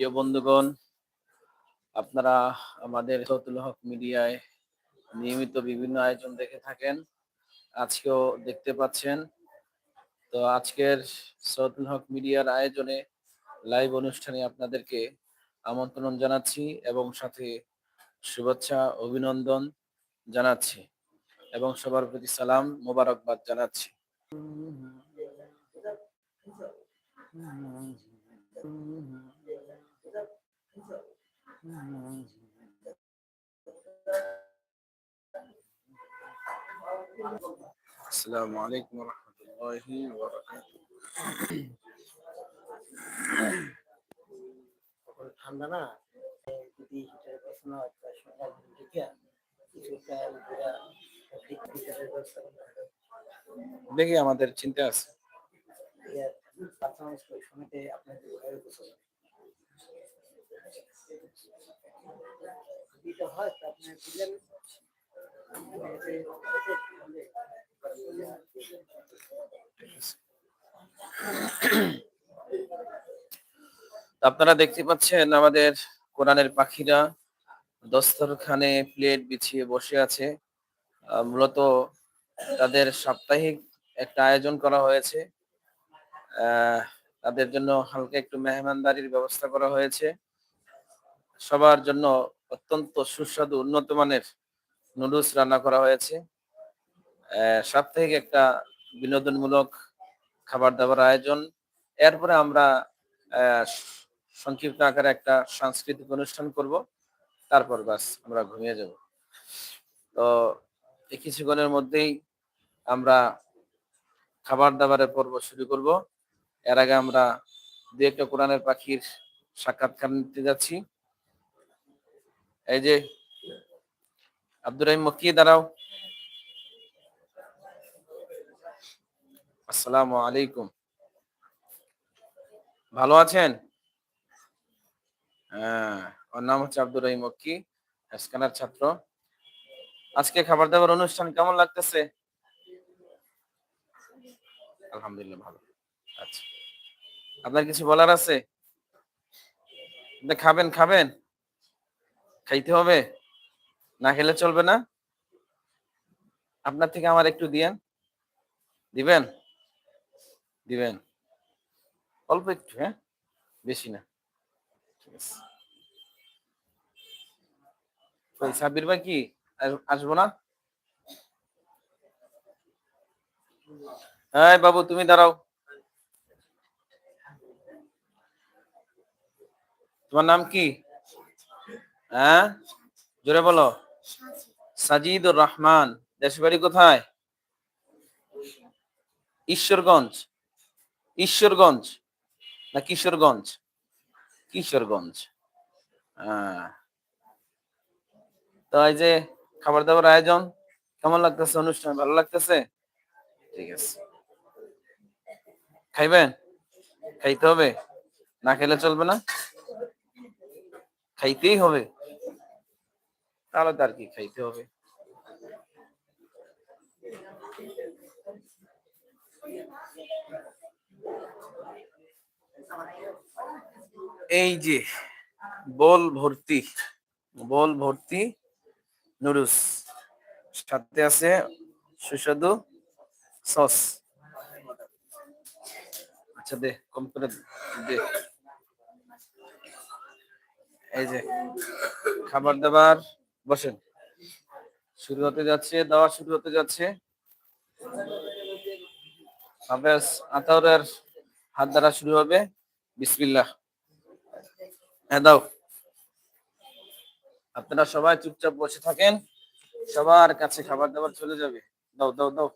প্রিয় বন্ধুগণ, আপনারা আমাদের সতুল হক মিডিয়ায় নিয়মিত বিভিন্ন আয়োজন দেখে থাকেন, আজকেও দেখতে পাচ্ছেন। তো আজকের সতুল হক মিডিয়ার আয়োজনে লাইভ অনুষ্ঠানে আপনাদেরকে আমন্ত্রণ জানাচ্ছি এবং সাথে শুভেচ্ছা, অভিনন্দন জানাচ্ছি এবং সবার প্রতি সালাম, মোবারকবাদ জানাচ্ছি। আসসালামু আলাইকুম রহমতুল্লাহি তখন ঠান্ডা না? এ যদি হিটারের ব্যবস্থা না হয় কিছুটা ব্যবস্থা দেখি আমাদের চিন্তা আছে ইয়ার বাচ্চা মানুষ ওই সময়তে আপনাদের ঘরে বসে যদি এটা হয় তো আপনার দেখতে পাচ্ছেন আমাদের কোরআনের পাখিরা দস্তরখানে প্লেট বিছিয়ে বসে আছে। মূলত তাদের সাপ্তাহিক একটা আয়োজন করা হয়েছে। তাদের জন্য হালকা একটু মেহমানদারির ব্যবস্থা করা হয়েছে। সবার জন্য অত্যন্ত সুস্বাদু, উন্নত মানের নুডলস রান্না করা হয়েছে। সাপ্তাহিক একটা বিনোদনমূলক খাবার দাবার আয়োজন। এরপরে আমরা সংক্ষিপ্ত আকারে একটা সাংস্কৃতিক অনুষ্ঠান করব। তারপর বাস, আমরা ঘুমিয়ে যাব। তো এই কিছুক্ষণের মধ্যেই আমরা খাবার দাবারের পর্ব শুরু করব। এর আগে আমরা দু একটা কোরআনের পাখির সাক্ষাৎকার নিতে যাচ্ছি। এই যে, আব্দুর রহিম মক্কি, দাঁড়াও। আসসালামু আলাইকুম। ভালো আছেন? হ্যাঁ ওর নাম হচ্ছে আব্দুর রহিম মক্কি, স্ক্যানার ছাত্র। আজকে খাবার দাবার অনুষ্ঠান কেমন লাগতেছে? আলহামদুলিল্লাহ ভালো। আচ্ছা। আপনার কিছু বলার আছে? খাবেন খাবেন? খাইতে হবে? না খেলে চলবে না? আপনার থেকে আমার একটু দিয়েন। দিবেন? দিবেন। অল্প একটু হ্যাঁ? বেশি না। ঠিক ওই সাব্বির ভাই কি আসব না? হ্যাঁ বাবু, তুমি দাঁড়াও। তোমার নাম কি? হ্যাঁ? জোরে বলো। সাজিদুর রহমান দেশের বাড়ি কোথায়? ঈশ্বরগঞ্জ। ঈশ্বরগঞ্জ না কিশোরগঞ্জ? কিশোরগঞ্জ। হ্যাঁ। তো এই যে খাবার দাবার আয়োজন, কেমন লাগতেছে অনুষ্ঠান, ভালো লাগতেছে? ঠিক আছে। খাইবেন? খাইতে হবে? না খেলে চলবে না? খাইতেই হবে। তাহলে তার কি খাইতে হবে। এই যে, বল ভর্তি বল ভর্তি নুডলস। সাথে আছে সুস্বাদু সস। আচ্ছা দে, কম করে দে। এই যে, খাবার দাবার। বসেন। শুরু হতে যাচ্ছে, দেওয়া শুরু হতে যাচ্ছে। হাফেজ আতাউরের হাত দ্বারা শুরু হবে। বিসমিল্লাহ। হ্যাঁ দাও। আপনারা সবাই চুপচাপ বসে থাকেন। সবার কাছে খাবার দাবার চলে যাবে। দাও দাও দাও।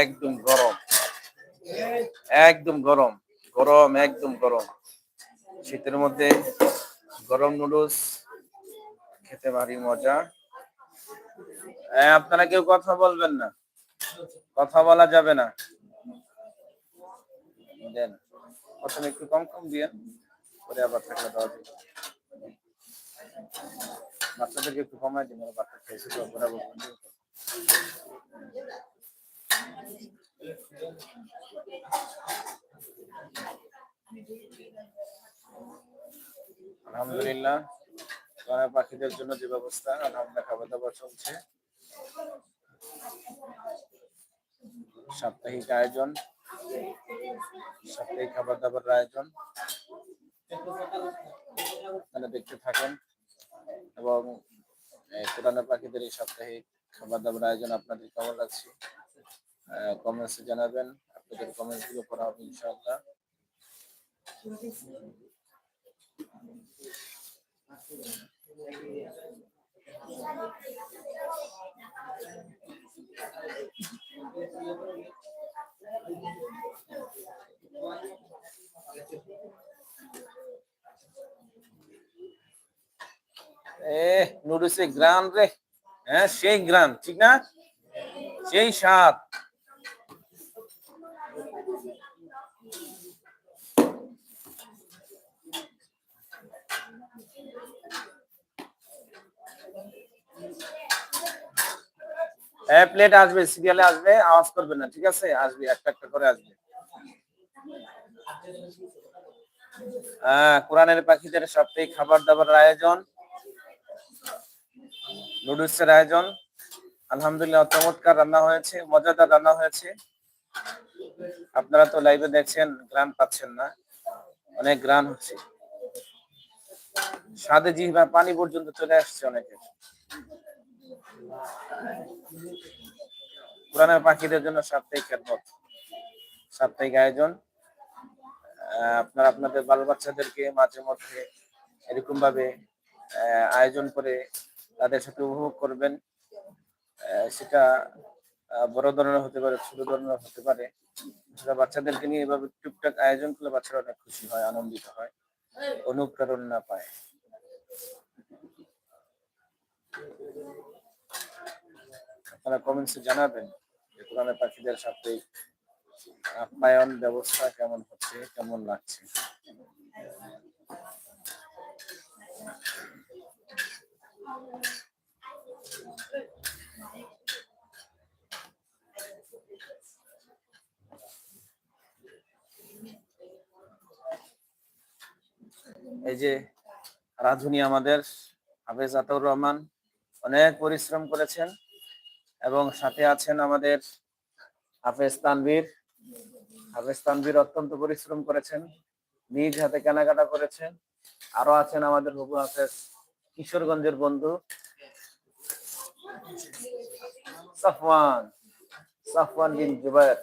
একদম গরম। একদম গরম। গরম, একদম গরম। শীতের মধ্যে গরম নুডলস খেতে ভারী মজা। আপনারা কেউ কথা বলবেন না। কথা বলা যাবে না। দেন, প্রথমে একটু কম কম দিয়ে পরে আবার থাকলে দেওয়া যাবে। বাচ্চাদেরকে একটু কমায় দিন বাচ্চা খেয়েছে, তো। আলহামদুলিল্লাহ চড়াই পাখিদের জন্য যে ব্যবস্থা, আলহামদুলিল্লাহ খাবার দাবার চলছে। সাপ্তাহিক আয়োজন, সাপ্তাহিক খাবার দাবার আয়োজন। এখানে দেখতে থাকেন। এবং এই কোরআনের পাখিদের এই সাপ্তাহিক খাবার দাবার আয়োজন আপনাদের কেমন লাগছে? কমেন্টসে জানাবেন। আপনাদের কমেন্টসগুলো করা হবে ইনশাআল্লাহ। এ নুডলসে গ্রান রে। হ্যাঁ সেই গ্রান ঠিক না? সেই স্বাদ। প্লেট আসবে সিরিয়ালে আসবে, আওয়াজ করবে না, ঠিক আছে? আসবে, একটা একটা করে আসবে। হ্যাঁ কোরআনের পাখিদের সাপ্তাহিক খাবার দাবার আয়োজন, নুডলসের আয়োজন। আলহামদুলিল্লাহ, চমৎকার রান্না হয়েছে, মজাদার রান্না হয়েছে। আপনারা তো লাইভে দেখছেন গ্রান পাচ্ছেন না। অনেক গ্রান হচ্ছে। স্বাদে জিহ্বা, পানি পর্যন্ত চলে আসছে অনেকের। কোরআনের পাখিদের জন্য সাপ্তাহিক খেদমত, সাপ্তাহিক আয়োজন। আপনারা আপনাদের বাল বাচ্চাদেরকে মাঝে মধ্যে এরকম ভাবে আয়োজন করে তাদের সাথে উপভোগ করবেন। সেটা বড় ধরনের হতে পারে, ছোট ধরনের হতে পারে। সেটা বাচ্চাদেরকে নিয়ে এভাবে টুকটাক আয়োজন করলে বাচ্চারা অনেক খুশি হয়, আনন্দিত হয়, অনুপ্রেরণা পায়। আপনারা কমেন্টসে জানাবেন যে কোরআনের পাখিদের সাথে আপ্যায়ন ব্যবস্থা কেমন হচ্ছে, কেমন লাগছে। এই যে রাধুনি আমাদের, হাফেজ আতাউর রহমান অনেক পরিশ্রম করেছেন। এবং সাথে আছেন আমাদের হাফেজ তানভীর। হাফেজ তানভীর অত্যন্ত পরিশ্রম করেছেন, নিজ হাতে কেনাকাটা করেছেন। আরও আছেন আমাদের হবু হাফেজ কিশোরগঞ্জের বন্ধু সাফওয়ান সাফওয়ান বিন জুবাইর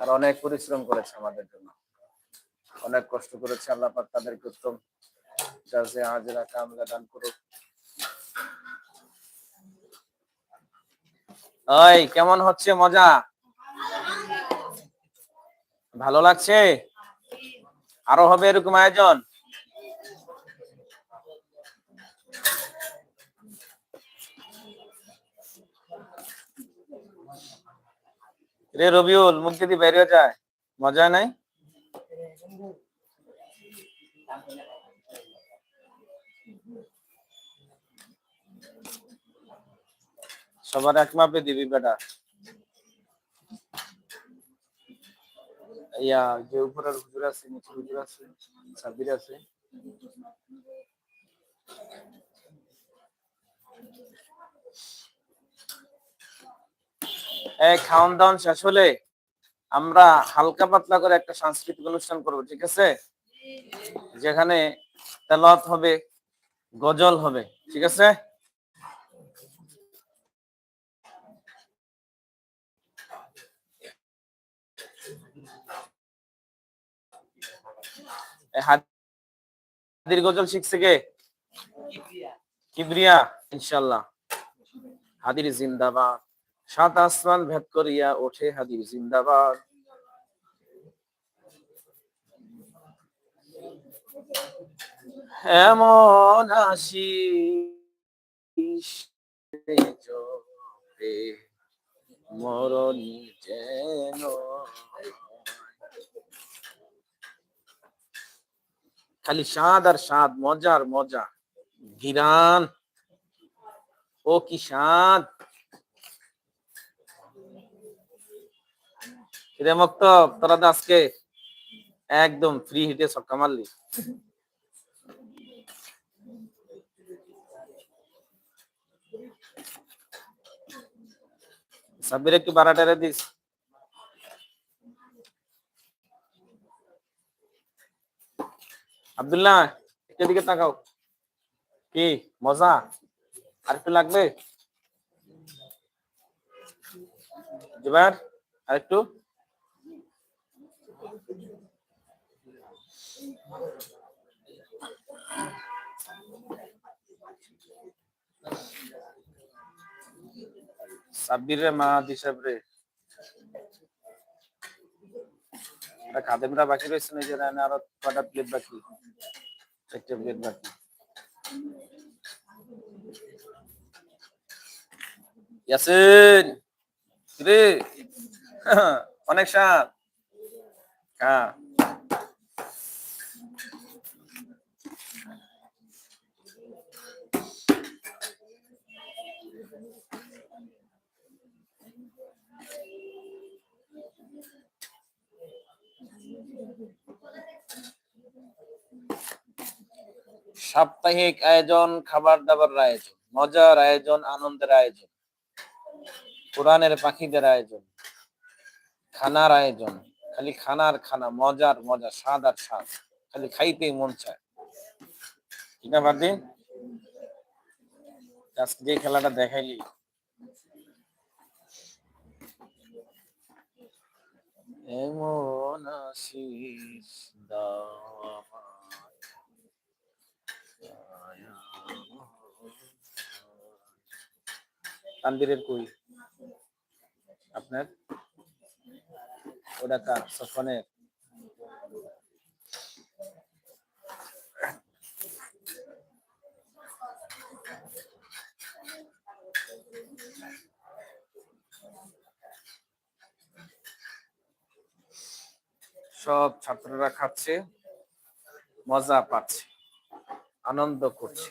আর অনেক পরিশ্রম করেছে আমাদের জন্য। অনেক কষ্ট করেছে, আল্লাহ পাক তাদেরকে উত্তম যাতে হাজিরা কামলা দান করুক। ওই, কেমন হচ্ছে মজা? ভালো লাগছে? আরও হবে এরকম আয়োজন? রে রবিউল, মুখ যদি বেরিয়ে যায়, মজা নাই? সবার এক মাপে দিবি বেটা। ইয়া, যে উপরের হুজুর আছে নিচে হুজুর আছে সাবির আছে। খাওয়ান দাওয়ান শেষ হলে আমরা হালকা পাতলা করে একটা সাংস্কৃতিক অনুষ্ঠান করব, ঠিক আছে? যেখানে তেলাওয়াত হবে, গজল হবে, ঠিক আছে এই হাদির গজল শিখছে কে? কিবরিয়া ইনশাল্লাহ হাদির জিন্দাবাদ। সাত আসমান ভেদ করিয়া ওঠে হাদির জিন্দাবাদ। এমন জপে মরণি যেন খালি স্বাদ আর স্বাদ মজার মজা গিরান ও কি স্বাদ রে মক্তব তোরা তো আজকে একদম ফ্রি হিটে ছক্কা মারলি সাব্বির একটু বাড়াটারে দিস আব্দুল্লাহ একটু দিকে তাকাও। কি, মজা? আর একটু লাগবে? জুবার আর একটু? সাব্বির রে মা দিশাব রে। এটা খাদেমরা বাকি রয়েছে না যে রান্না আরও কটা প্লেট বাকি? একটা প্লেট বাকি। ইয়াসিন রে অনেক সাত হ্যাঁ সাপ্তাহিক আয়োজন খাবার দাবার আয়োজন, মজার আয়োজন, আনন্দের আয়োজন, কোরআনের পাখিদের আয়োজন, খানার আয়োজন, খালি খানার খানা, মজার মজা, স্বাদ আর স্বাদ, খালি খাইতেই মন চায়। যে খেলাটা দেখাইলি। এমন তানবীরের কই আপনার ওটা কার সফনের সব ছাত্ররা খাচ্ছে মজা পাচ্ছে আনন্দ করছে।